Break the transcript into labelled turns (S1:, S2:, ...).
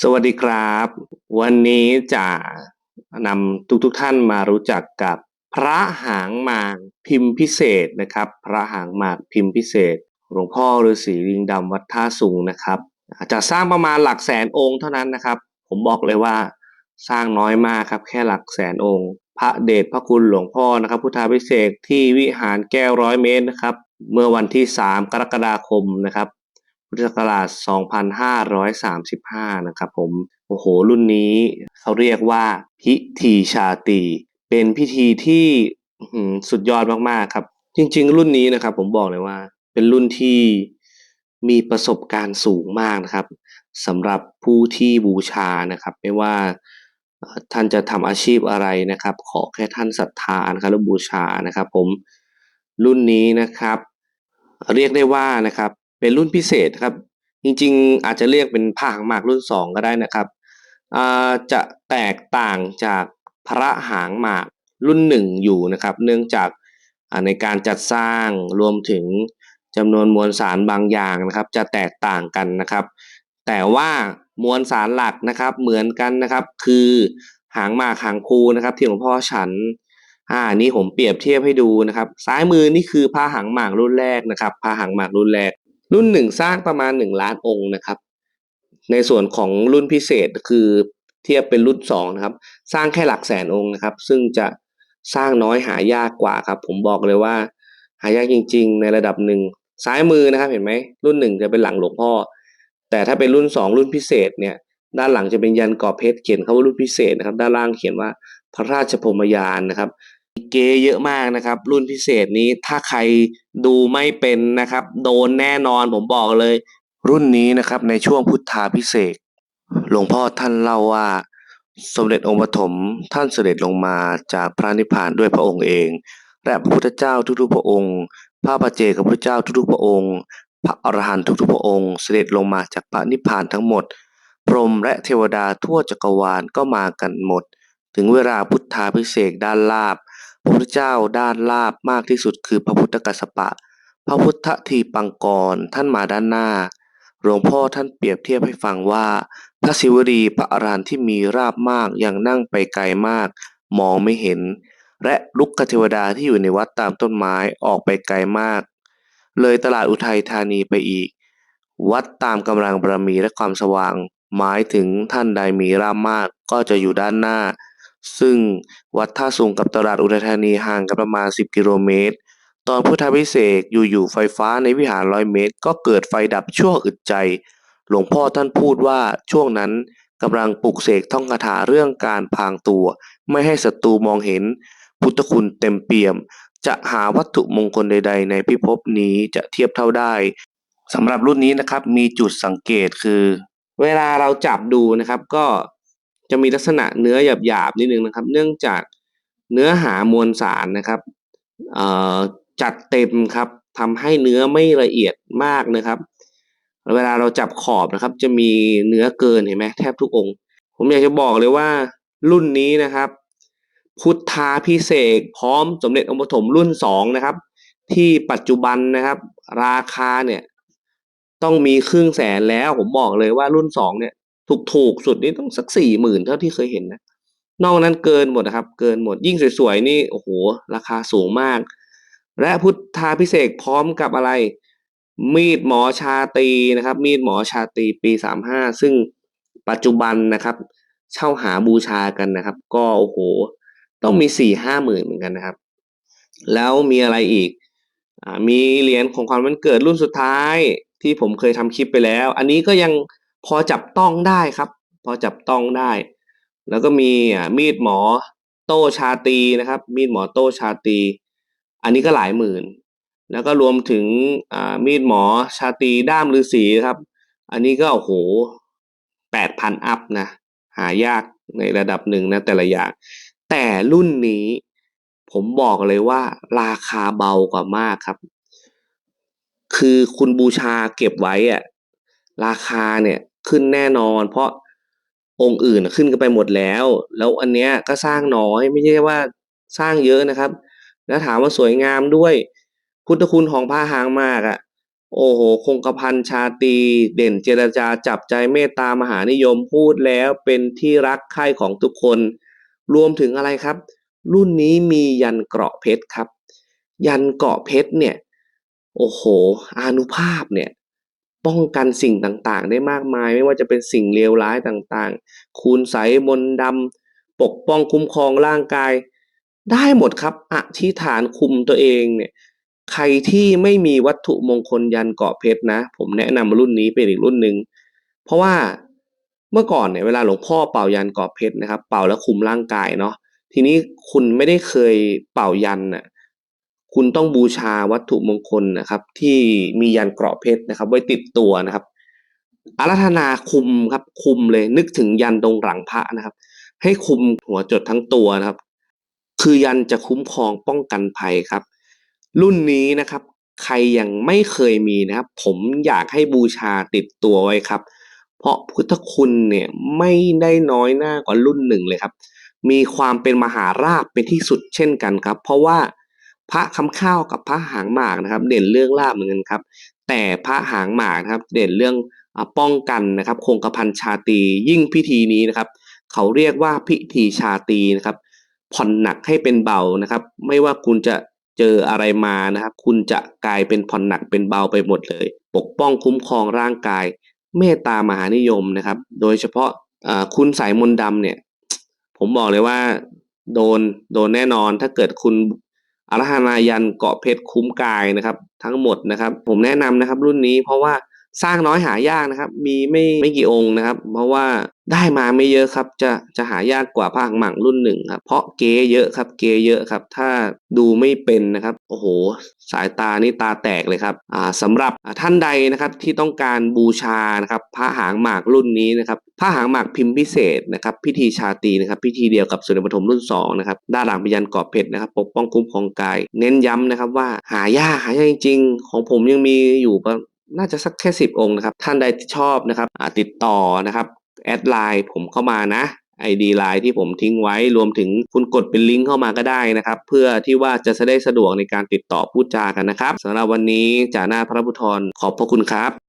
S1: สวัสดีครับ วันนี้จะนำทุกทุกๆท่านมารู้จักกับพระหางหมากพิมพ์พิเศษนะครับ พระหางหมากพิมพ์พิเศษ หลวงพ่อฤาษีลิงดำวัดท่าสุงนะครับ จะสร้างประมาณหลักแสนองค์เท่านั้นนะครับ ผมบอกเลยว่าสร้างน้อยมากครับ แค่หลักแสนองค์ พระเดชพระคุณหลวงพ่อนะครับ พุทธาพิเศษที่วิหารแก้วร้อยเมตรนะครับ เมื่อวันที่ 3 กรกฎาคมนะครับ พุทธศักราช 2535 นะครับผม โอ้โห รุ่นนี้เขาเรียกว่าพิธีชาตรีเป็นพิธีที่สุดยอดมาก ๆ ครับ จริง ๆ รุ่นนี้นะครับ ผมบอกเลยว่า เป็นรุ่นที่มีประสบการณ์สูงมากนะครับสำหรับผู้ที่บูชานะครับ ไม่ว่าท่านจะทำอาชีพอะไรนะครับ ขอแค่ท่านศรัทธานะครับและบูชานะครับ ผมรุ่นนี้นะครับ เรียกได้ว่านะครับ เป็นรุ่นพิเศษครับ จริงๆ อาจจะเรียกเป็นผ้าหางหมากรุ่น 2 ก็ได้นะครับจะแตกต่างจากพระหางหมากรุ่น 1 อยู่นะครับ เนื่องจากในการจัดสร้างรวมถึงจำนวนมวลสารบางอย่างนะครับ จะแตกต่างกันนะครับ แต่ว่ามวลสารหลักนะครับเหมือนกันนะครับ คือหางหมากหางคูนะครับที่หลวงพ่อฉันอ่านนี้ผมเปรียบเทียบให้ดูนะครับ ซ้ายมือนี่คือผ้าหางหมากรุ่นแรกนะครับผ้าหางหมากรุ่นแรก รุ่นหนึ่งสร้างประมาณหนึ่งล้านองค์นะครับ ในส่วนของรุ่นพิเศษคือเทียบเป็นรุ่นสองนะครับ สร้างแค่หลักแสนองค์นะครับ ซึ่งจะสร้างน้อยหายากกว่าครับ ผมบอกเลยว่า หายากจริง ๆ ในระดับหนึ่งซ้ายมือนะครับเห็นไหมรุ่นหนึ่งจะเป็นหลังหลวงพ่อ แต่ถ้าเป็นรุ่นสองรุ่นพิเศษเนี่ย ด้านหลังจะเป็นยันกรอบเพชรเขียนคำว่ารุ่นพิเศษนะครับ ด้านล่างเขียนว่าพระราชพรมยานนะครับ เกเยอะมากนะครับ รุ่นพิเศษนี้ถ้าใครดูไม่เป็นนะครับ โดนแน่นอนผมบอกเลย รุ่นนี้นะครับในช่วงพุทธาพิเศษหลวงพ่อท่านเล่าว่า สมเด็จองค์ปฐมท่านเสด็จลงมาจากพระนิพพานด้วยพระองค์เอง และพระพุทธเจ้าทุกๆพระองค์ พระปัจเจกพระเจ้าทุกๆพระองค์ พระอรหันต์ทุกๆพระองค์ เสด็จลงมาจากพระนิพพานทั้งหมด พรหมและเทวดาทั่วจักรวาลก็มากันหมด ถึงเวลาพุทธาพิเศษด้านลาบ พระพุทธเจ้าด้านลาบมากที่สุดคือพระพุทธกัสสปะ พระพุทธทีปังกรท่านมาด้านหน้า หลวงพ่อท่านเปรียบเทียบให้ฟังว่า พระศิวลีพระอรหันต์ที่มีราบมากยังนั่งไปไกลมาก มองไม่เห็น และลุกคเทวดาที่อยู่ในวัดตามต้นไม้ออกไปไกลมาก เลยตลาดอุทัยธานีไปอีก วัดตามกำลังบารมีและความสว่าง หมายถึงท่านใดมีราบมากก็จะอยู่ด้านหน้า ซึ่งวัดท่าสูงกับตลาดอุทัยธานีห่างกันประมาณ 10 กิโลเมตร ตอนพุทธพิเศษกอยู่ๆไฟฟ้าในวิหารร้อยเมตร ก็เกิดไฟดับชั่วอึดใจ หลวงพ่อท่านพูดว่าช่วงนั้นกำลังปลุกเสกท่องคาถาเรื่องการพรางตัว ไม่ให้ศัตรูมองเห็น พุทธคุณเต็มเปี่ยม จะหาวัตถุมงคลใด ๆ ในพิภพนี้จะเทียบเท่าได้สำหรับรุ่นนี้นะครับมีจุดสังเกตคือ เวลาเราจับดูนะครับก็ จะมีลักษณะเนื้อหยาบๆนิดนึงนะครับ เนื่องจากเนื้อหามวลสารนะครับจัดเต็มครับทำให้เนื้อไม่ละเอียดมากนะครับ เวลาเราจับขอบนะครับ จะมีเนื้อเกินเห็นไหมแทบทุกองค์ ผมอยากจะบอกเลยว่ารุ่นนี้นะครับ พุทธาพิเศษพร้อมสมเด็จองค์ปฐมรุ่นสองนะครับ ที่ปัจจุบันนะครับ ราคาเนี่ยต้องมีครึ่งแสนแล้วผมบอกเลยว่ารุ่นสองเนี่ย ถูกถูกสุดนี่ต้องสักสี่หมื่นเท่าที่เคยเห็นนะ นอกนั้นเกินหมดนะครับ เกินหมดยิ่งสวยๆนี่โอ้โหราคาสูงมาก และพุทธาพิเศษพร้อมกับอะไร มีดหมอชาตีนะครับ มีดหมอชาตีปีสามห้าซึ่งปัจจุบันนะครับ เช่าหาบูชากันนะครับ ก็โอ้โห ต้องมีสี่ห้าหมื่นเหมือนกันนะครับ แล้วมีอะไรอีกอมีเหรียญของขวัญวันเกิดรุ่นสุดท้ายที่ผมเคยทำคลิปไปแล้ว อันนี้ก็ยัง พอจับต้องได้ครับ พอจับต้องได้ แล้วก็มีอ่ามีดหมอโต้ชาตีนะครับ มีดหมอโต้ชาตี อันนี้ก็หลายหมื่น แล้วก็รวมถึงอ่ามีดหมอชาตีด้ามฤาษีครับ อันนี้ก็โอ้โหแปดพันอัพนะหายากในระดับหนึ่งนะแต่ละอย่าง แต่รุ่นนี้ผมบอกเลยว่า ราคาเบากว่ามากครับ คือคุณบูชาเก็บไว้อะราคาเนี่ย ขึ้นแน่นอน เพราะองค์อื่นขึ้นกันไปหมดแล้ว แล้วอันเนี้ยก็สร้างน้อยไม่ใช่ว่าสร้างเยอะนะครับ แล้วถามว่าสวยงามด้วย พุทธคุณของผ้าหางมากอะโอ้โห คงกระพันชาตีเด่นเจรจาจับใจเมตตามหานิยมพูดแล้วเป็นที่รักใคร่ของทุกคน รวมถึงอะไรครับ รุ่นนี้มียันเกราะเพชรครับ ยันเกราะเพชรเนี่ย โอ้โห อานุภาพเนี่ย ป้องกันสิ่งต่างๆ ได้มากมาย ไม่ว่าจะเป็นสิ่งเลวร้ายต่างๆ คูณใสมนดำปกป้องคุ้มครองร่างกาย ได้หมดครับอธิษฐานคุมตัวเองเนี่ยใครที่ไม่มีวัตถุมงคลยันเกาะเพชรนะ ผมแนะนำรุ่นนี้เป็นอีกรุ่นหนึ่งเพราะว่าเมื่อก่อนเนี่ยเวลาหลวงพ่อเป่ายันเกาะเพชรนะครับ เป่าแล้วคุมร่างกายเนาะทีนี้คุณไม่ได้เคยเป่ายันน่ะ คุณต้องบูชาวัตถุมงคลนะครับ ที่มียันเกราะเพชรนะครับ ไว้ติดตัวนะครับอารัธนาคุมครับ คุมเลยนึกถึงยันตรงหลังพระนะครับ ให้คุมหัวจดทั้งตัวนะครับ คือยันจะคุ้มครองป้องกันภัยครับ รุ่นนี้นะครับ ใครยังไม่เคยมีนะครับ ผมอยากให้บูชาติดตัวไว้ครับ เพราะพุทธคุณเนี่ยไม่ได้น้อยหน้ากว่ารุ่นหนึ่งเลยครับ มีความเป็นมหาราชเป็นที่สุดเช่นกันครับ เพราะว่า พระคำข้าวกับพระหางหมากนะครับ เด่นเรื่องลาบเหมือนกันครับ แต่พระหางหมากนะครับ เด่นเรื่องป้องกันนะครับ คงกระพันชาตียิ่งพิธีนี้นะครับ เขาเรียกว่าพิธีชาตีนะครับ ผ่อนหนักให้เป็นเบานะครับ ไม่ว่าคุณจะเจออะไรมานะครับ คุณจะกลายเป็นผ่อนหนักเป็นเบาไปหมดเลย ปกป้องคุ้มครองร่างกาย เมตตามหานิยมนะครับ โดยเฉพาะคุณสายมนดำเนี่ย ผมบอกเลยว่าโดนโดนแน่นอนถ้าเกิดคุณ อารานายันเกาะเพชรคุ้มกายนะครับ ทั้งหมดนะครับ ผมแนะนำนะครับรุ่นนี้เพราะว่าสร้างน้อยหายากนะครับ มีไม่ไม่กี่องค์นะครับ เพราะว่า ได้มาไม่เยอะครับ จะจะหายากกว่าพระหางหมังรุ่นหนึ่งครับเพราะเกเยอะครับ เกเยอะครับ ถ้าดูไม่เป็นนะครับ โอ้โห สายตานี่ตาแตกเลยครับอ่าสำหรับท่านใดนะครับที่ต้องการบูชานะครับพระหางหมากรุ่นนี้นะครับพระหางหมากพิมพ์พิเศษนะครับพิธีชาตีนะครับพิธีเดียวกับสุนทรปฐมรุ่นสองนะครับด้านหลังพยันกอบเพชรนะครับ ปกป้องคุ้มครองกาย เน้นย้ำนะครับว่าหายากหายากจริง ๆ ของผมยังมีอยู่ปะน่าจะสักแค่สิบองค์นะครับ ท่านใดที่ชอบนะครับติดต่อนะครับ แอดไลน์ผมเข้ามานะ ID ไลน์ที่ผมทิ้งไว้รวมถึงคุณกดเป็นลิงก์เข้ามาก็ได้นะครับ เพื่อที่ว่าจะได้สะดวกในการติดต่อพูดจากันนะครับสำหรับวันนี้จ่าหน้าพระพุทธรขอบพระคุณครับ